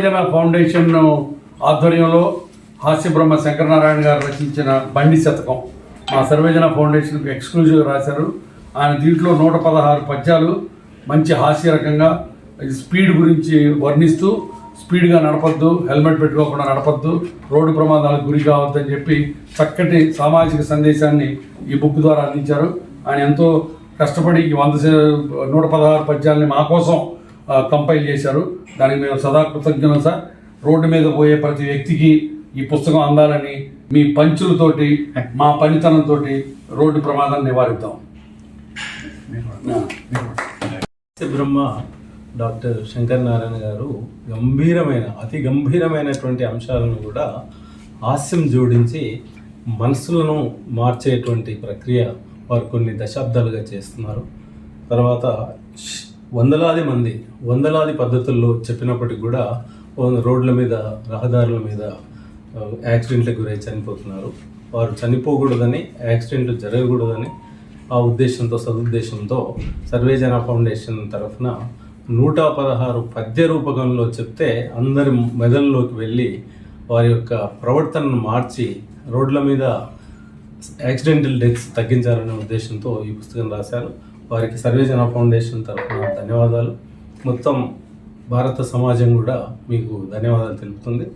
సర్వజన ఫౌండేషన్ ఆధ్వర్యంలో హాస్యబ్రహ్మ శంకరనారాయణ గారు రచించిన బండి శతకం మా సర్వజన ఫౌండేషన్కి ఎక్స్క్లూజివ్ రాశారు. ఆయన దీంట్లో నూట పదహారు పద్యాలు మంచి హాస్య రకంగా స్పీడ్ గురించి వర్ణిస్తూ స్పీడ్గా నడపద్దు హెల్మెట్ పెట్టుకోకుండా నడపద్దు రోడ్డు ప్రమాదాలకు గురి కావద్దని చెప్పి చక్కటి సామాజిక సందేశాన్ని ఈ బుక్ ద్వారా అందించారు. ఆయన ఎంతో కష్టపడి వంద నూట పదహారు పద్యాలని మా కోసం కంపైల్ చేశారు. దానికి మేము సదా కృతజ్ఞత సార్. రోడ్డు మీద పోయే ప్రతి వ్యక్తికి ఈ పుస్తకం అందాలని మీ పంచులతోటి మా పనితనంతో రోడ్డు ప్రమాదాన్ని నివారిద్దాం. బ్రహ్మ డాక్టర్ శంకర్ నారాయణ గారు. గంభీరమైన అతి గంభీరమైనటువంటి అంశాలను కూడా హాస్యం జోడించి మనసులను మార్చేటువంటి ప్రక్రియ వారు కొన్ని దశాబ్దాలుగా చేస్తున్నారు. తర్వాత వందలాది మంది వందలాది పద్ధతుల్లో చెప్పినప్పటికి కూడా రోడ్ల మీద రహదారుల మీద యాక్సిడెంట్లకు గురై చనిపోతున్నారు. వారు చనిపోకూడదని యాక్సిడెంట్లు జరగకూడదని ఆ ఉద్దేశంతో సదుద్దేశంతో సర్వేజన ఫౌండేషన్ తరఫున నూట పదహారు పద్య రూపకంలో చెప్తే అందరి మెదల్లోకి వెళ్ళి వారి యొక్క ప్రవర్తనను మార్చి రోడ్ల మీద యాక్సిడెంటల్ డెత్స్ తగ్గించాలనే ఉద్దేశంతో ఈ పుస్తకం రాశారు. వారికి సర్వేజన ఫౌండేషన్ తరఫున ధన్యవాదాలు. మొత్తం భారత సమాజం కూడా మీకు ధన్యవాదాలు తెలుపుతుంది.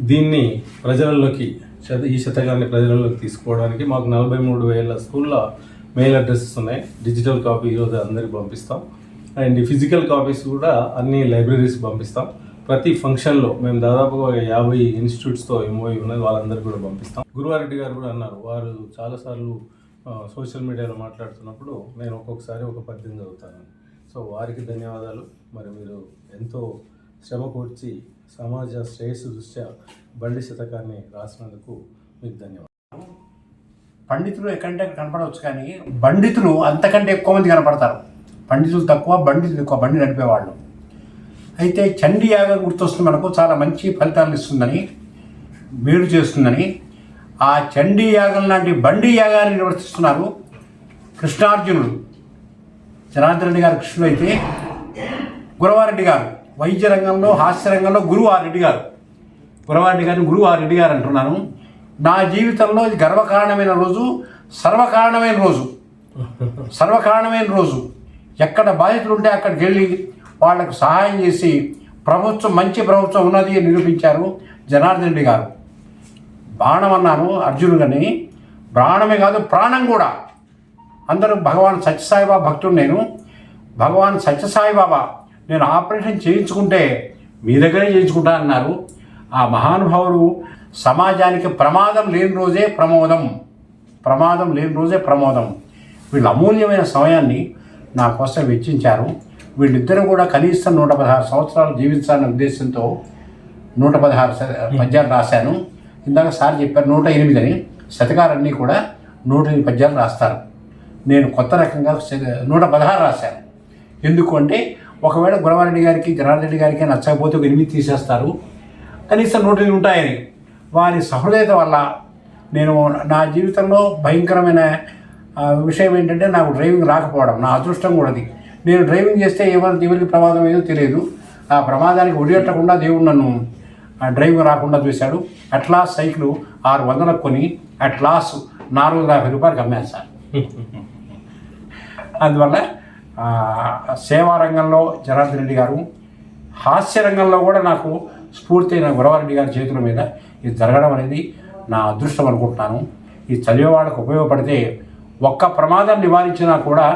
దీన్ని ప్రజలలోకి శత ఈ శతకాన్ని ప్రజలలోకి తీసుకోవడానికి మాకు నలభై మూడు వేల స్కూళ్ళ మెయిల్ అడ్రస్సెస్ ఉన్నాయి. డిజిటల్ కాపీ ఈరోజు అందరికి పంపిస్తాం. అండ్ ఫిజికల్ కాపీస్ కూడా అన్ని లైబ్రరీస్ పంపిస్తాం. ప్రతి ఫంక్షన్లో మేము దాదాపుగా ఒక యాభై ఇన్స్టిట్యూట్స్తో ఎంఓఈ ఉన్నది. వాళ్ళందరికీ కూడా పంపిస్తాం. గురువారెడ్డి గారు కూడా అన్నారు. వారు చాలాసార్లు సోషల్ మీడియాలో మాట్లాడుతున్నప్పుడు నేను ఒక్కొక్కసారి ఒక పద్యం చదువుతాను. సో వారికి ధన్యవాదాలు. మరి మీరు ఎంతో శ్రమ కూర్చి సమాజ శ్రేయస్సు దృష్ట్యా బండి శతకాన్ని రాసినందుకు మీకు ధన్యవాదాలు. పండితులు ఎక్కడంటే కనపడవచ్చు కానీ పండితులు అంతకంటే ఎక్కువ మంది కనపడతారు. పండితులు తక్కువ బండితులు ఎక్కువ బండి నడిపేవాళ్ళు. అయితే చండీ యాగం గుర్తొస్తుంది మనకు చాలా మంచి ఫలితాలు ఇస్తుందని మేలు చేస్తుందని. ఆ చండీ యాగం లాంటి బండి యాగాన్ని నిర్వర్తిస్తున్నారు కృష్ణార్జునుడు. జనార్దన్ రెడ్డి గారు కృష్ణుడు అయితే గురవారెడ్డి గారు వైద్య రంగంలో హాస్య రంగంలో గురువు ఆ రెడ్డి గారు. గురవారెడ్డి గారిని గురువు ఆ రెడ్డి గారు అంటున్నాను. నా జీవితంలో ఇది గర్వకారణమైన రోజు సర్వకారణమైన రోజు. సర్వకారణమైన రోజు. ఎక్కడ బాధితులు ఉంటే అక్కడికి వెళ్ళి వాళ్ళకు సహాయం చేసి ప్రభుత్వం మంచి ప్రభుత్వం ఉన్నది అని నిరూపించారు జనార్దన్ రెడ్డి గారు. బాణం అన్నాను అర్జునుడని. ప్రాణమే కాదు ప్రాణం కూడా. అందరూ భగవాన్ సత్యసాయిబాబా భక్తుడు నేను. భగవాన్ సత్యసాయిబాబా నేను ఆపరేషన్ చేయించుకుంటే మీ దగ్గరే చేయించుకుంటా అన్నారు. ఆ మహానుభావుడు సమాజానికి ప్రమాదం లేని రోజే ప్రమోదం. ప్రమాదం లేని రోజే ప్రమోదం. వీళ్ళు అమూల్యమైన సమయాన్ని నా కోసం వెచ్చించారు. వీళ్ళిద్దరూ కూడా కనీసం నూట పదహారు సంవత్సరాలు జీవించాలనే ఉద్దేశంతో నూట పదహారు పద్యాలు రాశాను. ఇందాక సార్ చెప్పారు నూట ఎనిమిది అని శతకాలన్నీ కూడా నూట ఎనిమిది పద్యాలు రాస్తారు. నేను కొత్త రకంగా నూట పదహారు రాశాను. ఎందుకు అంటే ఒకవేళ గురవారెడ్డి గారికి జనార్దన్ రెడ్డి గారికి నచ్చకపోతే ఒక ఎనిమిది తీసేస్తారు. కనీసం నూట ఎనిమిది ఉంటాయని. వారి సహృదయత వల్ల నేను నా జీవితంలో భయంకరమైన విషయం ఏంటంటే నాకు డ్రైవింగ్ రాకపోవడం నా అదృష్టం కూడాది నేను డ్రైవింగ్ చేస్తే ఎవరి ఎవరికి ప్రమాదం ఏదో తెలియదు. ఆ ప్రమాదానికి ఒడిగట్టకుండా దేవుడు నన్ను ఆ డ్రైవింగ్ రాకుండా చూశాడు. అట్లాస్ సైకిల్ ఆరు వందలకు కొని అట్లాస్ నాలుగు వందల యాభై రూపాయలకు అమ్మాను సార్ అందువల్ల సేవా రంగంలో జనార్దన్ రెడ్డి గారు హాస్య రంగంలో కూడా నాకు స్ఫూర్తి అయిన గురవారెడ్డి గారి చేతుల మీద ఇది జరగడం అనేది నా అదృష్టం అనుకుంటున్నాను. ఇది చదివే వాళ్ళకు ఉపయోగపడితే ఒక్క ప్రమాదం నివారించినా కూడా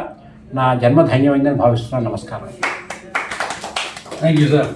నా జన్మ ధన్యమైందని భావిస్తున్నాను. నమస్కారం. Thank you sir